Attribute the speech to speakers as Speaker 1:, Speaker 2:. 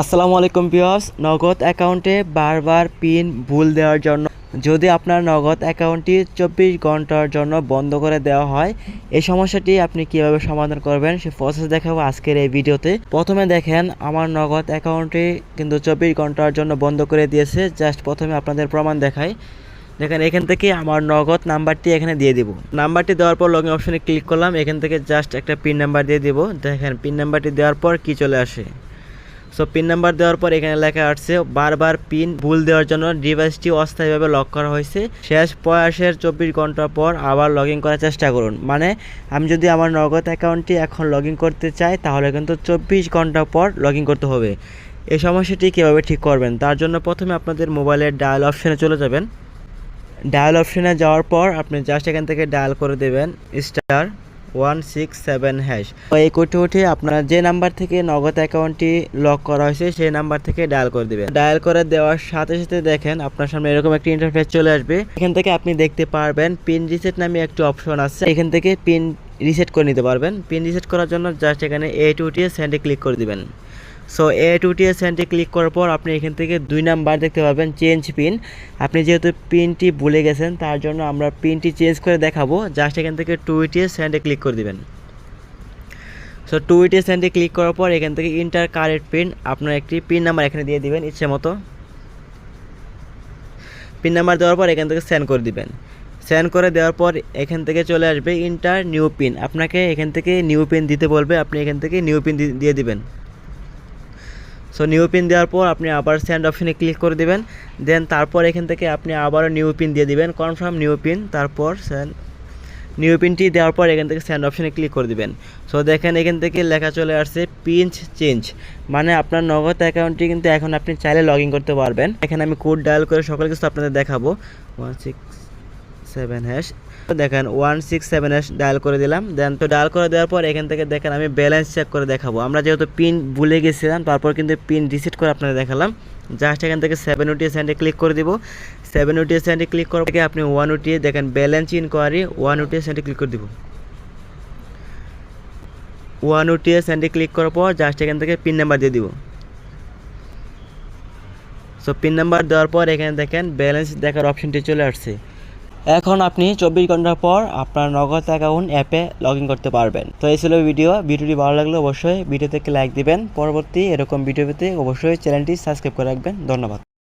Speaker 1: আসসালামু আলাইকুম পিয়স নগদ অ্যাকাউন্টে বারবার পিন ভুল দেওয়ার জন্য। যদি আপনার নগদ অ্যাকাউন্টটি চব্বিশ ঘণ্টার জন্য বন্ধ করে দেওয়া হয়, এই সমস্যাটি আপনি কীভাবে সমাধান করবেন সে প্রসেস দেখাবো আজকের এই ভিডিওতে। প্রথমে দেখেন, আমার নগদ অ্যাকাউন্টটি কিন্তু চব্বিশ ঘণ্টার জন্য বন্ধ করে দিয়েছে। জাস্ট প্রথমে আপনাদের প্রমাণ দেখাই। দেখেন, এখান থেকে আমার নগদ নাম্বারটি এখানে দিয়ে দিব। নাম্বারটি দেওয়ার পর লগইন অপশনে ক্লিক করলাম। এখান থেকে জাস্ট একটা পিন নাম্বার দিয়ে দিব। দেখেন, পিন নাম্বারটি দেওয়ার পর কি চলে আসে? সো পিন নাম্বার দেওয়ার পর এখানে লেখা আসছে, বারবার পিন ভুল দেওয়ার জন্য ডিভাইসটি অস্থায়ীভাবে লক করা হয়েছে। শেষ প্রয়াসের চব্বিশ ঘণ্টা পর আবার লগ ইন করার চেষ্টা করুন। মানে আমি যদি আমার নগদ অ্যাকাউন্টটি এখন লগ ইন করতে চাই, তাহলে কিন্তু চব্বিশ ঘণ্টা পর লগ ইন করতে হবে। এই সমস্যাটি কীভাবে ঠিক করবেন? তার জন্য প্রথমে আপনাদের মোবাইলের ডায়াল অপশানে চলে যাবেন। ডায়াল অপশানে যাওয়ার পর আপনি জাস্ট এখান থেকে ডায়াল করে দেবেন star one six seven hash এই কোডটি উঠে আপনার যে নাম্বার থেকে নগদ অ্যাকাউন্টটি লক করা হয়েছে, সেই নাম্বার থেকে ডায়াল করে দেবেন। ডায়াল করে দেওয়ার সাথে সাথে দেখেন আপনার সামনে এরকম একটি ইন্টারফেস চলে আসবে। এখান থেকে আপনি দেখতে পারবেন পিন রিসেট নামে একটি অপশন আছে। এখান থেকে পিন রিসেট করে নিতে পারবেন। পিন রিসেট করার জন্য জাস্ট এখানে এ টু টি সেন্ডে ক্লিক করে দিবেন। সো এ টু টি সেন্টে ক্লিক করার পর আপনি এখান থেকে দুই নাম্বার দেখতে পাবেন চেঞ্জ পিন আপনি যেহেতু পিনটি ভুলে গেছেন, তার জন্য আমরা পিনটি চেঞ্জ করে দেখাবো। জাস্ট এখান থেকে টু ইটি সেন্টে ক্লিক করে দিবেন। সো টু ইটি সেন্টে ক্লিক করার পর এখান থেকে ইন্টার কারেক্ট পিন আপনার একটি পিন নাম্বার এখানে দিয়ে দিবেন, ইচ্ছে মতো। পিন নাম্বার দেওয়ার পর এখান থেকে সেন্ড করে দিবেন। সেন্ড করে দেওয়ার পর এখান থেকে চলে আসবে ইন্টার নিউ পিন আপনাকে এখান থেকে নিউ পিন দিতে বলবে, আপনি এখান থেকে নিউ পিন দিয়ে দিবেন। সো নিউ পিন দেওয়ার পর আপনি আবার সেন্ড অপশনে ক্লিক করে দিবেন। দেন তারপর এখান থেকে আপনি আবারও নিউ পিন দিয়ে দিবেন। কনফার্ম নিউ পিন তারপর সেন্ড নিউ পিনটি দেওয়ার পর এখান থেকে সেন্ড অপশনে ক্লিক করে দিবেন। সো দেখেন এখান থেকে লেখা চলে আসছে পিঞ্চ চেঞ্জ মানে আপনার নগদ অ্যাকাউন্টটি কিন্তু এখন আপনি চাইলে লগ করতে পারবেন। এখানে আমি কোড ডায়াল করে সকল কিছু আপনাদের দেখাবো। ওয়ান সিক্স সেভেন হ্যাশ দেখেন one six seven hash dial করে দিলাম। দেন তো ডায়াল করে দেওয়ার পর এখান থেকে দেখেন, আমি ব্যালেন্স চেক করে দেখাবো। আমরা যেহেতু পিন ভুলে গেছিলাম, তারপর কিন্তু পিন রিসেট করে আপনাদের দেখালাম। জাস্ট এখান থেকে সেভেন ওটি সেন্টে ক্লিক করে দিব। সেভেন ওটি সেন্টে ক্লিক করার থেকে আপনি ওয়ান ওটি দেখেন ব্যালেন্স ইনকোয়ারি ওয়ান ওটি সেন্টে ক্লিক করে দিব। ওয়ান ওটি সেন্টে ক্লিক করার পর জাস্ট এখান থেকে পিন নাম্বার দিয়ে দিব। সো পিন নাম্বার দেওয়ার পর এখানে দেখেন ব্যালেন্স দেখার অপশনটি চলে আসছে। এখন আপনি চব্বিশ ঘণ্টার পর আপনার নগদ অ্যাকাউন্ট অ্যাপে লগ ইন করতে পারবেন। তো এই ছিল ভিডিও ভিডিওটি ভালো লাগলে অবশ্যই ভিডিও থেকে লাইক দিবেন। পরবর্তী এরকম ভিডিও পেতে অবশ্যই চ্যানেলটি সাবস্ক্রাইব করে রাখবেন। ধন্যবাদ।